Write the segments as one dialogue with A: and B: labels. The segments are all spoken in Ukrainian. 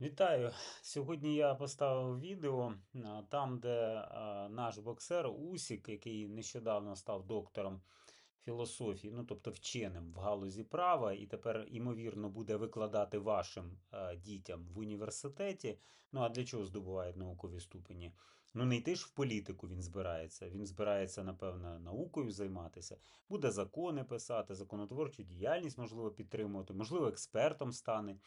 A: Вітаю! Сьогодні я поставив відео там, де наш боксер Усік, який нещодавно став доктором філософії, ну тобто вченим в галузі права, і тепер, ймовірно, буде викладати вашим дітям в університеті. Ну а для чого здобувають наукові ступені? Ну, не йти ж в політику він збирається. Він збирається, напевно, наукою займатися, буде закони писати, законотворчу діяльність, можливо, підтримувати, можливо, експертом стане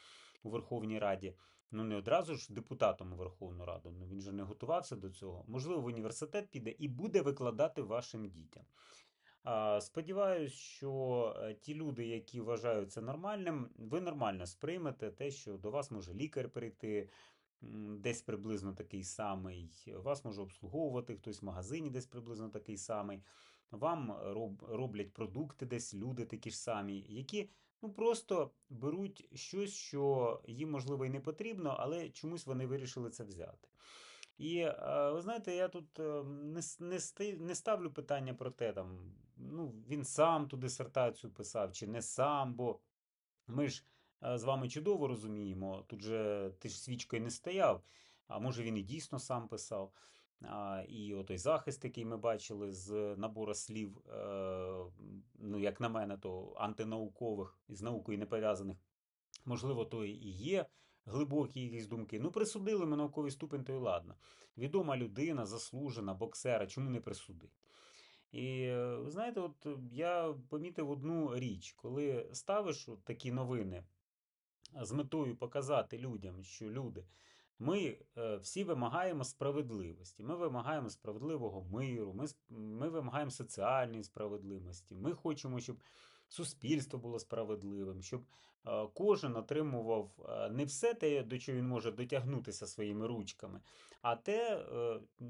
A: у Верховній Раді. Ну, не одразу ж депутатом у Верховну Раду. Ну він же не готувався до цього. Можливо, в університет піде і буде викладати вашим дітям. Сподіваюсь, що е, ті люди, які вважають це нормальним, ви нормально сприймете те, що до вас може лікар прийти. Десь приблизно такий самий, вас може обслуговувати хтось в магазині, десь приблизно такий самий. Вам роб- роблять продукти десь люди такі ж самі, які Ну, просто беруть щось, що їм, можливо, і не потрібно, але чомусь вони вирішили це взяти. І е, ви знаєте, я тут е, не, не, не ставлю питання про те, там, ну, він сам ту дисертацію писав чи не сам, бо ми ж е, з вами чудово розуміємо, тут же ти ж свічкою не стояв, а може він і дійсно сам писав. І отой захист, який ми бачили з набору слів, е, ну, як на мене, то антинаукових з наукою не пов'язаних, можливо, то і є глибокі якісь думки. Ну, присудили ми науковий ступень, то й ладно. Відома людина, заслужена, боксера, чому не присудити? І е, знаєте, от я помітив одну річ, коли ставиш такі новини з метою показати людям, що люди, ми е, всі вимагаємо справедливості. Ми вимагаємо справедливого миру, ми, ми вимагаємо соціальної справедливості. Ми хочемо, щоб суспільство було справедливим, щоб е, кожен отримував е, не все те, до чого він може дотягнутися своїми ручками, а те,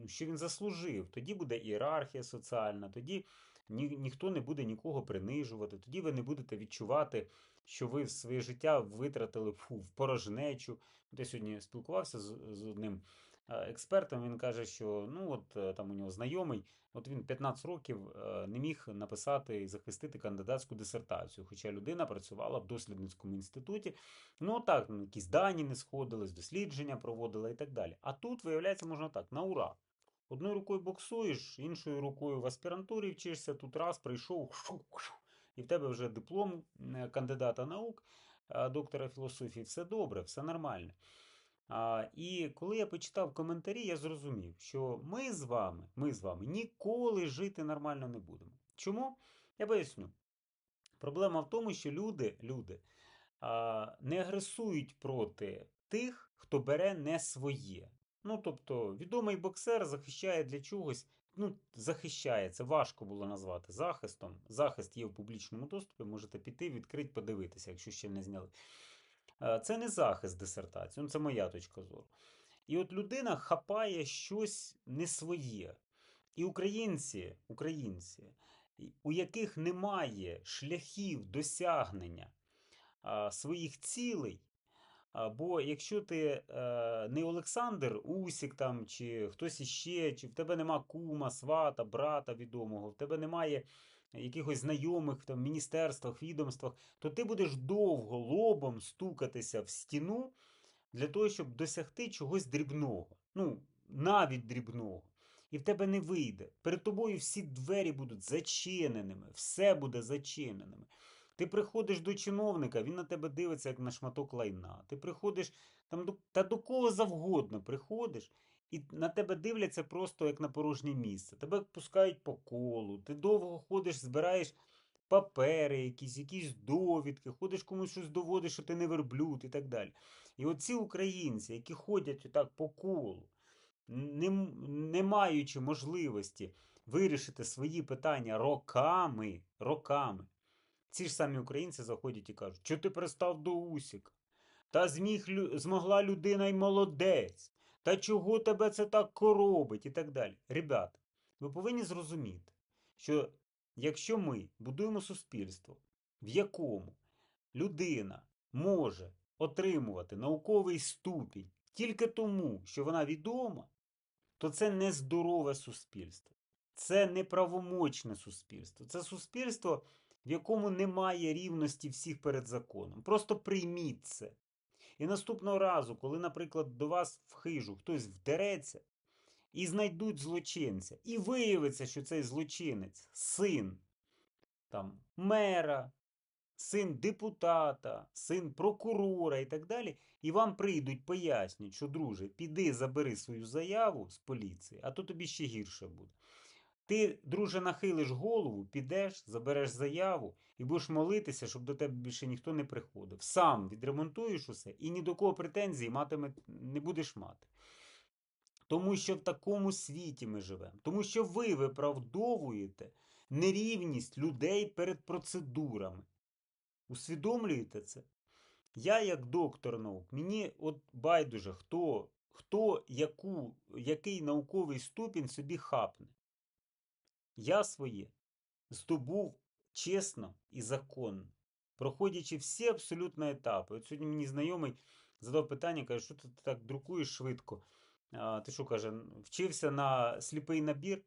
A: що він заслужив. Тоді буде ієрархія соціальна, тоді ні, ніхто не буде нікого принижувати, тоді ви не будете відчувати що ви своє життя витратили фу, в порожнечу. От я сьогодні спілкувався з, з одним е, експертом. Він каже, що ну от е, там у нього знайомий, от він 15 років е, не міг написати і захистити кандидатську дисертацію, хоча людина працювала в дослідницькому інституті. Ну так, ну, якісь дані не сходились, дослідження проводила і так далі. А тут, виявляється, можна так, на ура. Одною рукою боксуєш, іншою рукою в аспірантурі вчишся, тут раз прийшов, шу-шу, і в тебе вже диплом е, кандидата наук, е, доктора філософії, все добре, все нормально. І коли я почитав коментарі, я зрозумів, що ми з вами, ми з вами ніколи жити нормально не будемо. Чому? Я поясню. Проблема в тому, що люди, люди не агресують проти тих, хто бере не своє. Ну, тобто, відомий боксер захищає для чогось, ну, захищає, це важко було назвати захистом. Захист є в публічному доступі, можете піти, відкрити, подивитися, якщо ще не зняли. Е, Це не захист дисертації, ну, це моя точка зору. І от людина хапає щось не своє. І українці, українці, у яких немає шляхів досягнення своїх цілей. Бо якщо ти е, не Олександр Усік там, чи хтось іще, чи в тебе нема кума, свата, брата відомого, в тебе немає якихось знайомих там, в міністерствах, відомствах, то ти будеш довго лобом стукатися в стіну для того, щоб досягти чогось дрібного. Ну, навіть дрібного. І в тебе не вийде. Перед тобою всі двері будуть зачиненими, все буде зачиненими. Ти приходиш до чиновника, він на тебе дивиться, як на шматок лайна. Ти приходиш там до, та до кого завгодно приходиш, і на тебе дивляться просто як на порожнє місце. Тебе пускають по колу, ти довго ходиш, збираєш папери, якісь, якісь довідки, ходиш комусь щось доводиш, що ти не верблюд і так далі. І оці українці, які ходять отак по колу, не, не маючи можливості вирішити свої питання роками, роками, ці ж самі українці заходять і кажуть, що ти пристав до Усіка? Та зміг, змогла людина й молодець. Та чого тебе це так коробить і так далі. Ребята, ви повинні зрозуміти, що якщо ми будуємо суспільство, в якому людина може отримувати науковий ступінь тільки тому, що вона відома, то це не здорове суспільство. Це неправомочне суспільство. Це суспільство, в якому немає рівності всіх перед законом. Просто прийміть це. І наступного разу, коли, наприклад, до вас в хижу хтось вдереться і знайдуть злочинця, і виявиться, що цей злочинець син там, мера, син депутата, син прокурора і так далі, і вам прийдуть пояснять, що, друже, піди забери свою заяву з поліції, а то тобі ще гірше буде. Ти, друже, нахилиш голову, підеш, забереш заяву і будеш молитися, щоб до тебе більше ніхто не приходив. Сам відремонтуєш усе і ні до кого претензій матиме, не будеш мати. Тому що в такому світі ми живемо. Тому що ви виправдовуєте нерівність людей перед процедурами. Усвідомлюєте це? Я, як доктор наук, мені от байдуже, хто, хто яку, який науковий ступінь собі хапне. Я своє здобув чесно і законно, проходячи всі абсолютно етапи. От сьогодні мені знайомий задав питання, каже, що ти так друкуєш швидко. А, Ти що каже, вчився на сліпий набір?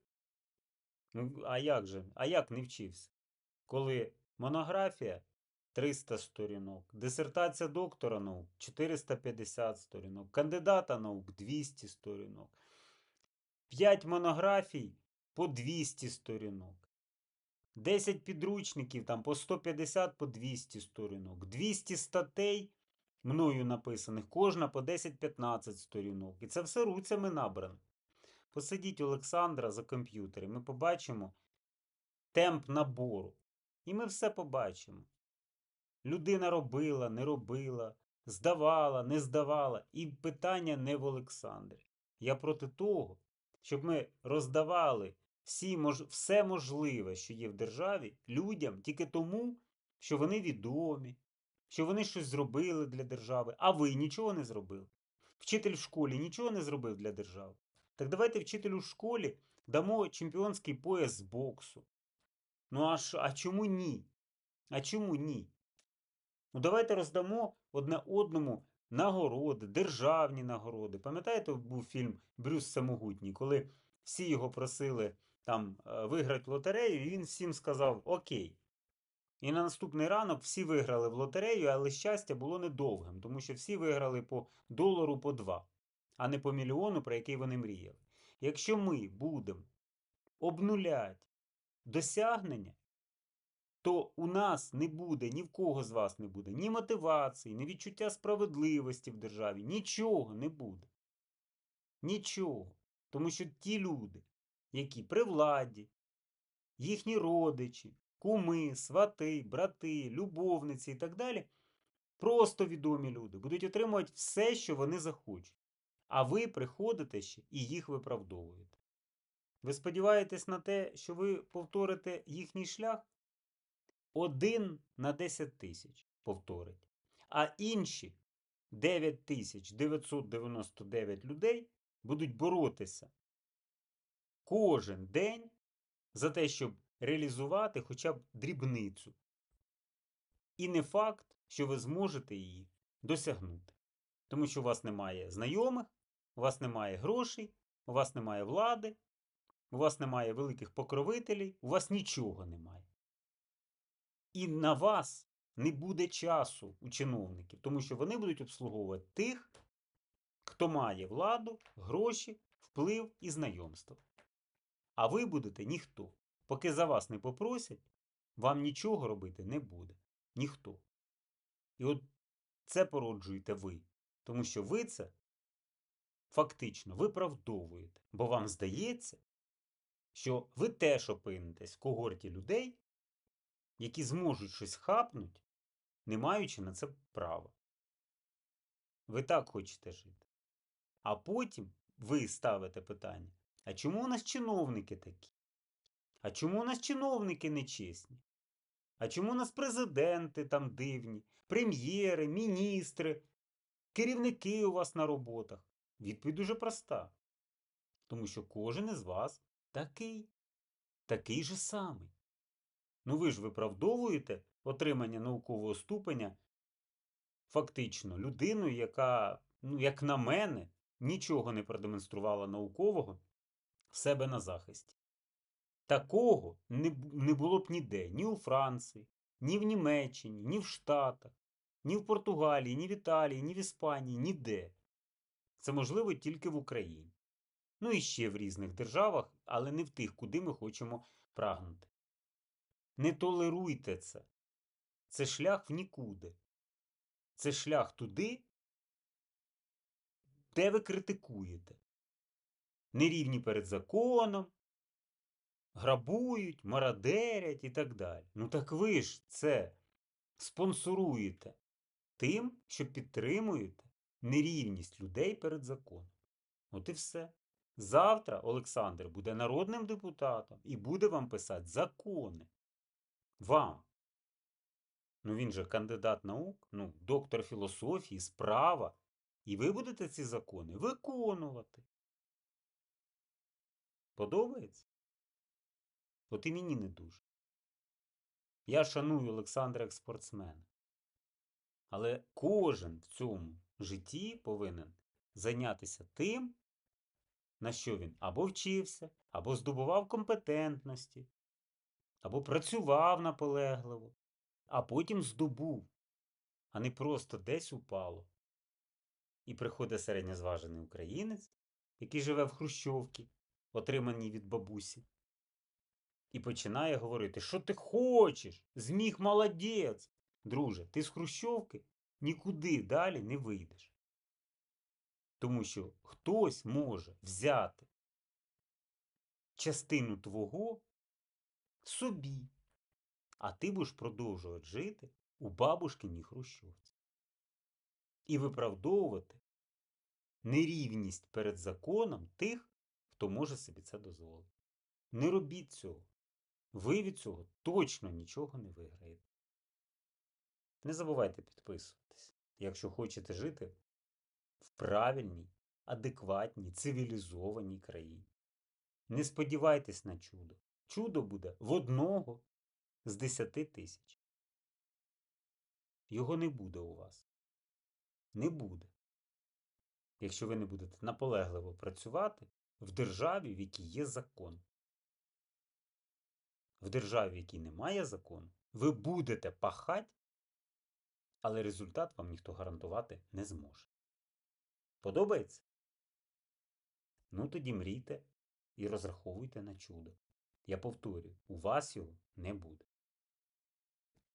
A: Ну, а як же? А як не вчився? Коли монографія 300 сторінок, дисертація доктора наук 450 сторінок, кандидата наук 200 сторінок, 5 монографій по 200 сторінок. 10 підручників там по 150 по 200 сторінок, 200 статей мною написаних, кожна по 10-15 сторінок. І це все руцями набрано. Посидіть Олександра за комп'ютери, ми побачимо темп набору. І ми все побачимо. Людина робила, не робила, здавала, не здавала. І питання не в Олександрі. Я проти того, щоб ми роздавали всі, все можливе, що є в державі, людям тільки тому, що вони відомі, що вони щось зробили для держави, а ви нічого не зробили. Вчитель в школі нічого не зробив для держави. Так давайте вчителю в школі дамо чемпіонський пояс з боксу. Ну а, ш... а чому ні? А чому ні? Ну давайте роздамо одне одному нагороди, державні нагороди. Пам'ятаєте, був фільм Брюс Самогутній, коли всі його просили там е, виграти лотерею, і він всім сказав Окей. І на наступний ранок всі виграли в лотерею, але щастя було недовгим, тому що всі виграли по долару по два, а не по мільйону, про який вони мріяли. Якщо ми будемо обнуляти досягнення, то у нас не буде, ні в кого з вас не буде ні мотивації, ні відчуття справедливості в державі, нічого не буде. Нічого. Тому що ті люди, які при владі, їхні родичі, куми, свати, брати, любовниці і так далі, просто відомі люди, будуть отримувати все, що вони захочуть. А ви приходите ще і їх виправдовуєте. Ви сподіваєтесь на те, що ви повторите їхній шлях? Один на 10 тисяч повторить. А інші 9999 людей будуть боротися кожен день за те, щоб реалізувати хоча б дрібницю. І не факт, що ви зможете її досягнути. Тому що у вас немає знайомих, у вас немає грошей, у вас немає влади, у вас немає великих покровителів, у вас нічого немає. І на вас не буде часу у чиновників, тому що вони будуть обслуговувати тих, хто має владу, гроші, вплив і знайомство. А ви будете ніхто. Поки за вас не попросять, вам нічого робити не буде. Ніхто. І от це породжуєте ви. Тому що ви це фактично виправдовуєте. Бо вам здається, що ви теж опинитесь в когорті людей, які зможуть щось хапнуть, не маючи на це права. Ви так хочете жити. А потім ви ставите питання: а чому у нас чиновники такі? А чому у нас чиновники нечесні? А чому у нас президенти там дивні, прем'єри, міністри, керівники у вас на роботах? Відповідь дуже проста. Тому що кожен із вас такий, такий же самий. Ну ви ж виправдовуєте отримання наукового ступеня фактично людиною, яка, ну, як на мене, нічого не продемонструвала наукового в себе на захисті. Такого не, було б ніде, ні у Франції, ні в Німеччині, ні в Штатах. Ні в Португалії, ні в Італії, ні в Іспанії, ніде. Це можливо тільки в Україні. Ну і ще в різних державах, але не в тих, куди ми хочемо прагнути. Не толеруйте це. Це шлях в нікуди. Це шлях туди, де ви критикуєте. Нерівні перед законом, грабують, мародерять і так далі. Ну так ви ж це спонсоруєте тим, що підтримуєте нерівність людей перед законом. От і все. Завтра Олександр буде народним депутатом і буде вам писати закони. Вам. Ну він же кандидат наук, ну, доктор філософії, справа. І ви будете ці закони виконувати. Подобається? От і мені не дуже. Я шаную Олександра як спортсмена. Але кожен в цьому житті повинен зайнятися тим, на що він або вчився, або здобував компетентності, або працював наполегливо, а потім здобув, а не просто десь упало. І приходить середньозважений українець, який живе в Хрущовці, отриманій від бабусі, і починає говорити, що ти хочеш, зміг молодець. Друже, ти з Хрущовки нікуди далі не вийдеш. Тому що хтось може взяти частину твого собі, а ти будеш продовжувати жити у бабушкиній Хрущовці. І виправдовувати нерівність перед законом тих, хто може собі це дозволити. Не робіть цього. Ви від цього точно нічого не виграєте. Не забувайте підписуватись, якщо хочете жити в правильній, адекватній, цивілізованій країні. Не сподівайтесь на чудо. Чудо буде в одного з десяти тисяч. Його не буде у вас. Не буде. Якщо ви не будете наполегливо працювати в державі, в якій є закон. В державі, в якій немає закону, ви будете пахати, але результат вам ніхто гарантувати не зможе. Подобається? Ну тоді мрійте і розраховуйте на чудо. Я повторюю, у вас його не буде.